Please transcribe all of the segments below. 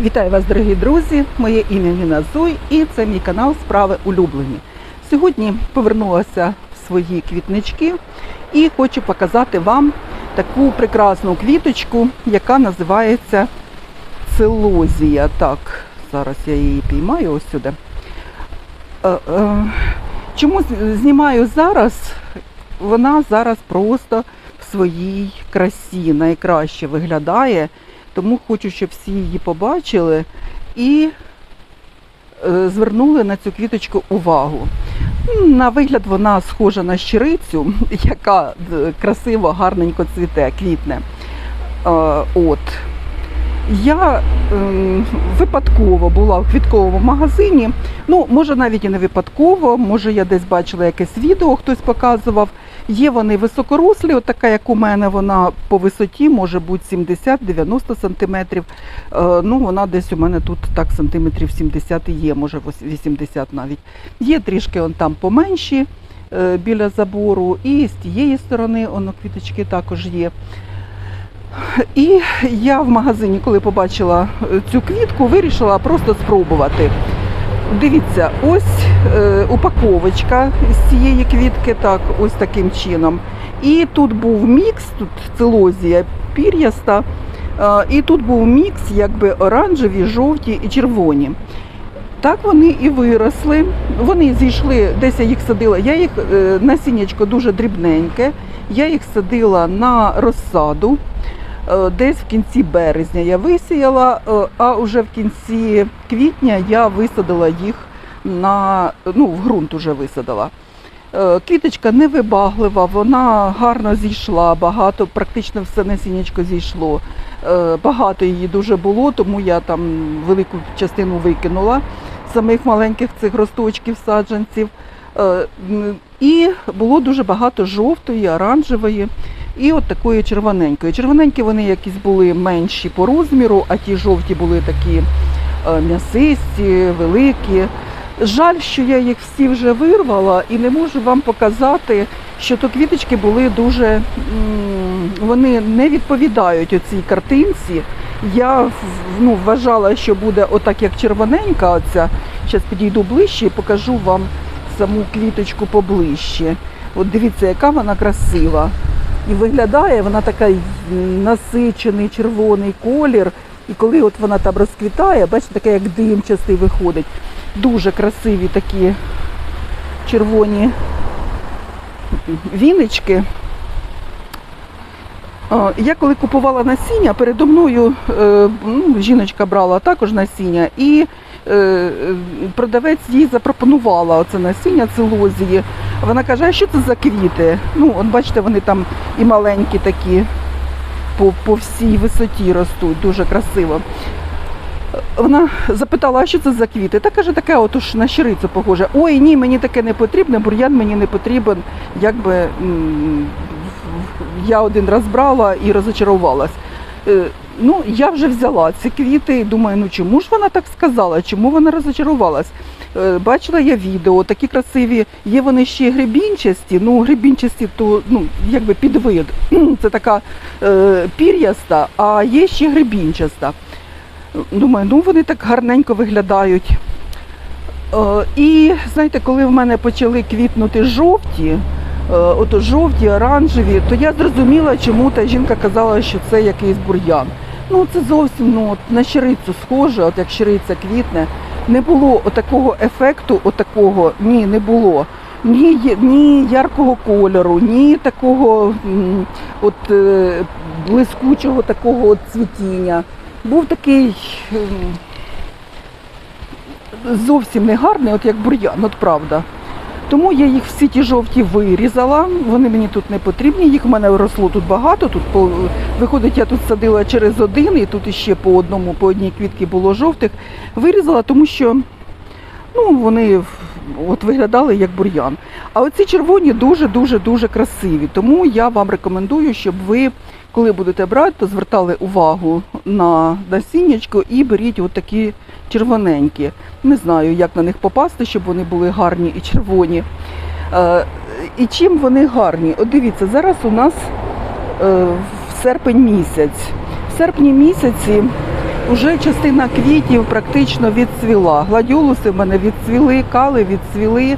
Вітаю вас, дорогі друзі! Моє ім'я Ніна Зой і це мій канал Справи улюблені. Сьогодні повернулася в свої квітнички і хочу показати вам таку прекрасну квіточку, яка називається целозія. Так, зараз я її піймаю ось сюди. Е, е, Чому знімаю зараз? Вона зараз просто в своїй красі найкраще виглядає. Тому хочу, щоб всі її побачили і е, звернули на цю квіточку увагу. На вигляд вона схожа на щирицю, яка е, красиво, гарненько цвіте, квітне. Е, От. Я ем, випадково була в квітковому магазині. Ну, може, навіть і не випадково, може, я десь бачила якесь відео, хтось показував. Є вони високорослі, така, як у мене, вона по висоті може бути 70-90 сантиметрів. Е, ну, вона десь у мене тут так сантиметрів 70 і є, може 80 навіть. Є трішки он там поменші е, біля забору, і з тієї сторони воно квіточки також є. І я в магазині, коли побачила е, цю квітку, вирішила просто спробувати. Дивіться, ось е, упаковочка з цієї квітки, так, ось таким чином. І тут був мікс, тут целозія пір'яста, е, і тут був мікс, якби оранжеві, жовті і червоні. Так вони і виросли. Вони зійшли, десь я їх садила. Я їх е, насіннячко дуже дрібненьке. Я їх садила на розсаду. Е, Десь в кінці березня я висіяла, е, а вже в кінці квітня я висадила їх на ну, в ґрунт уже висадила. Е, Квіточка невибаглива, вона гарно зійшла, багато, практично все насіннячко зійшло. Багато її дуже було, тому я там велику частину викинула самих маленьких цих росточків саджанців. І було дуже багато жовтої, оранжевої і от такої червоненької. Червоненькі вони якісь були менші по розміру, а ті жовті були такі е, м'ясисті, великі. Жаль, що я їх всі вже вирвала і не можу вам показати, що то квіточки були дуже, вони не відповідають оцій картинці. Я ну, вважала, що буде отак, як червоненька оця. Зараз підійду ближче і покажу вам саму квіточку поближче. От дивіться, яка вона красива. І виглядає вона така насичений червоний колір. І коли от вона там розквітає, бачите, така як димчастий виходить. Дуже красиві такі червоні віночки. Я коли купувала насіння, передо мною е, ну, жіночка брала також насіння, і продавець їй запропонувала оце насіння целозії. Вона каже, а що це за квіти? Ну, от бачите, вони там і маленькі такі по, по всій висоті ростуть, дуже красиво. Вона запитала, а що це за квіти? Та каже, таке от уж на щирицю похоже. Ой, ні, мені таке не потрібне, бур'ян мені не потрібен. Якби я один раз брала і розочарувалась. Ну, я вже взяла ці квіти і думаю, ну чому ж вона так сказала? Чому вона розочарувалась? Е, Бачила я відео, такі красиві. Є вони ще гребінчасті. Ну, гребінчасті, то ну, якби підвид. Це така е, пір'яста, а є ще гребінчаста. Думаю, ну вони так гарненько виглядають. Е, і знаєте, коли в мене почали квітнути жовті, е, ото жовті, оранжеві, то я зрозуміла, чому та жінка казала, що це якийсь бур'ян. Ну це зовсім ну, от, на щирицю схоже, от як щириця квітне. Не було отакого ефекту, отакого, ні, не було. Ні, ні яркого кольору, ні такого от, е, блискучого такого от цвітіння. Був такий зовсім не гарний, от як бур'ян, от правда. Тому я їх всі ті жовті вирізала, вони мені тут не потрібні, їх в мене росло тут багато. Тут по, виходить, я тут садила через один, і тут іще по одному, по одній квітці було жовтих. Вирізала, тому що ну, вони от виглядали як бур'ян. А оці червоні дуже-дуже дуже красиві. Тому я вам рекомендую, щоб ви, коли будете брати, то звертали увагу на насіннячко і беріть от такі червоненькі. Не знаю, як на них попасти, щоб вони були гарні і червоні. Е, і чим вони гарні? От дивіться, зараз у нас е, в серпень місяць. В серпні місяці Уже частина квітів практично відцвіла. Гладіолуси в мене відцвіли, кали відцвіли.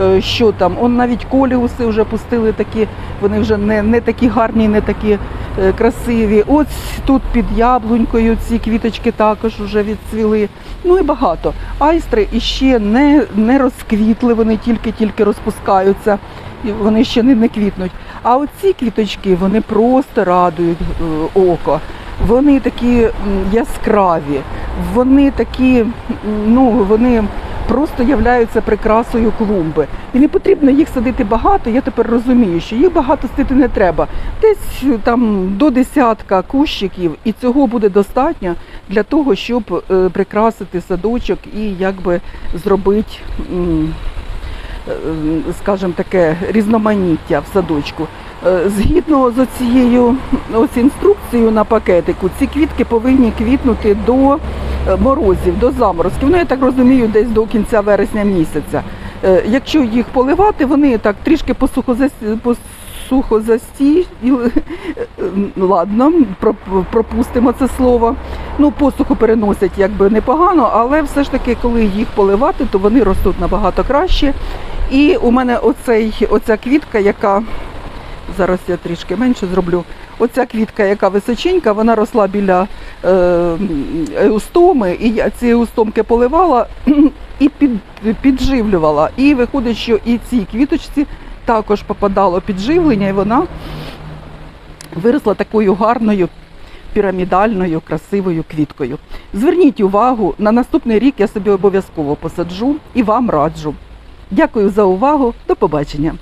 Е, Що там? Он навіть коліуси вже пустили такі, вони вже не, не такі гарні, не такі красиві. Ось тут під яблунькою ці квіточки також вже відцвіли. Ну і багато. Айстри іще не, не розквітли, вони тільки-тільки розпускаються, вони ще не, не квітнуть. А оці квіточки вони просто радують е, око. Вони такі яскраві, вони такі, ну вони просто являються прикрасою клумби. І не потрібно їх садити багато. Я тепер розумію, що їх багато садити не треба. Десь е, там до десятка кущиків, і цього буде достатньо для того, щоб е, прикрасити садочок і якби зробити. е, скажімо таке, різноманіття в садочку. Згідно з цією інструкцією на пакетику, ці квітки повинні квітнути до морозів, до заморозків. Ну, я так розумію, десь до кінця вересня місяця. Е, Якщо їх поливати, вони так трішки посухозас- посухозасті, ладно, пропустимо це слово. Ну, посуху переносять якби непогано, але все ж таки, коли їх поливати, то вони ростуть набагато краще. І у мене оцей, оця квітка, яка зараз я трішки менше зроблю. Оця квітка, яка височенька, вона росла біля е, еустоми, і я ці еустомки поливала і під, підживлювала. І виходить, що і цій квіточці також попадало підживлення, і вона виросла такою гарною пірамідальною, красивою квіткою. Зверніть увагу, на наступний рік я собі обов'язково посаджу і вам раджу. Дякую за увагу. До побачення.